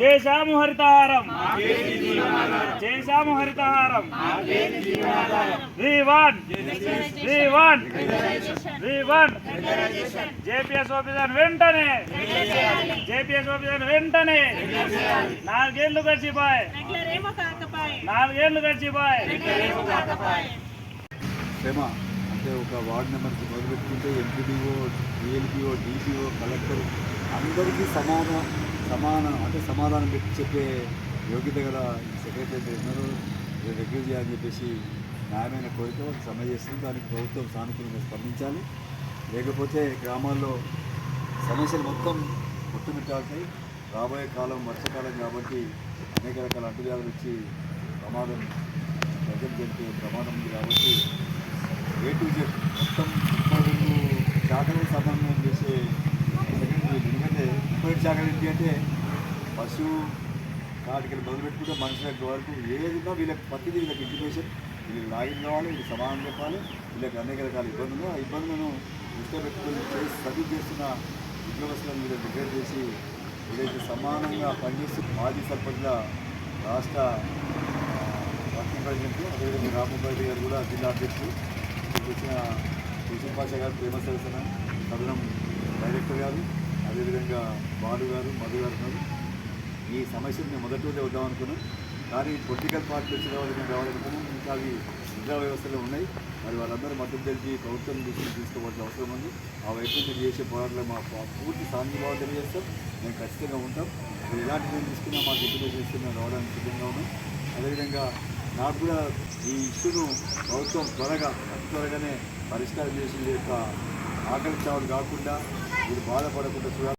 చేశాము హరితహారం. చేశాము Harithaharam. V one V one V one JPS officer వెంటనే. జేపీఎస్ ఆఫీసర్ వెంటనే. నాలుగేళ్ళు గడిచిపోయి నాలుగేళ్ళు గడిచిపోయి శ్రమ అంటే ఒక వార్డ్ నెంబర్కి మొదలుపెట్టుకుంటే ఎంపీడీఓ డిఎల్పిఓ డిపిఓ కలెక్టర్ అందరికీ సమాధానం సమానం అంటే సమాధానం పెట్టి చెప్పే యోగ్యత గల సెక్రటరీ ఉన్నారు. రెగ్యూ చేయాలని చెప్పేసి న్యాయమైన కోరిక వాళ్ళు సమ్మె చేస్తుంది దానికి ప్రభుత్వం సానుకూలంగా స్పందించాలి. లేకపోతే గ్రామాల్లో సమస్యలు మొత్తం కొట్టుమిట్టాడుతాయి రాబోయే కాలం వర్షాకాలం కాబట్టి అనేక రకాల అంటువ్యాధులు వచ్చి ప్రమాదం ప్రజలు జరిపే ప్రమాదం ఉంది కాబట్టి ఏ టు జెడ్ మొత్తం ముప్పై రెండు శాఖలు సమన్వయం చేసే సెక్రటరీ ఎందుకంటే ముప్పై ఏంటి అంటే పశువు వాటికి మొదలు పెట్టుకుంటే మనుషులకు వరకు ఏదైనా వీళ్ళకి ప్రతిదీ వీళ్ళకి ఇంటిమేషన్ వీళ్ళకి లాగిన్ కావాలి వీళ్ళకి సమాధానం చెప్పాలి వీళ్ళకి అనేక రకాల ఇబ్బందులు ఆ ఇబ్బందులను దృష్టిలో పెట్టుకుని చేసి చదువు చేస్తున్న ఉద్యోగస్తులను మీరు డిక్లేర్ చేసి వీళ్ళైతే సమానంగా పనిచేస్తూ మాజీ సర్పంచ్ల రాష్ట్ర వర్కింగ్ ప్రెసిడెంట్ అదేవిధంగా రామబాబు గారు కూడా జిల్లా అధ్యక్షుడు వచ్చిన హుసేన్ పాషా గారు ప్రేమ సరసన కథనం డైరెక్టర్ గారు. అదేవిధంగా బాలు గారు మధు గారు ఉన్నారు. ఈ సమస్యను మేము మొదటి రోజే వద్దాం అనుకున్నాం. కానీ పొలిటికల్ పార్టీ వచ్చిన వాళ్ళు మేము రావాలనుకున్నాం ఇంకా అవి విద్యా వ్యవస్థలో ఉన్నాయి. మరి వాళ్ళందరూ మద్దతు తెలిసి ప్రభుత్వం దృష్టిని తీసుకోవాల్సిన అవసరం ఉంది. ఆ వైపు నుంచి చేసే పోరాటంలో మా పూర్తి సాంఘీభావం తెలియజేస్తాం. మేము ఖచ్చితంగా ఉంటాం. మీరు ఎలాంటి నేను తీసుకున్నా మాకు ఎప్పుడు చేస్తే రావడానికి సిద్ధంగా ఉన్నాం. అదేవిధంగా నాకు కూడా ఈ ఇష్యూను ప్రభుత్వం త్వరగా త్వరగానే పరిష్కారం చేసి యొక్క ఆకలి చావులు కాకుండా మీరు బాధపడకుండా చూడాలి.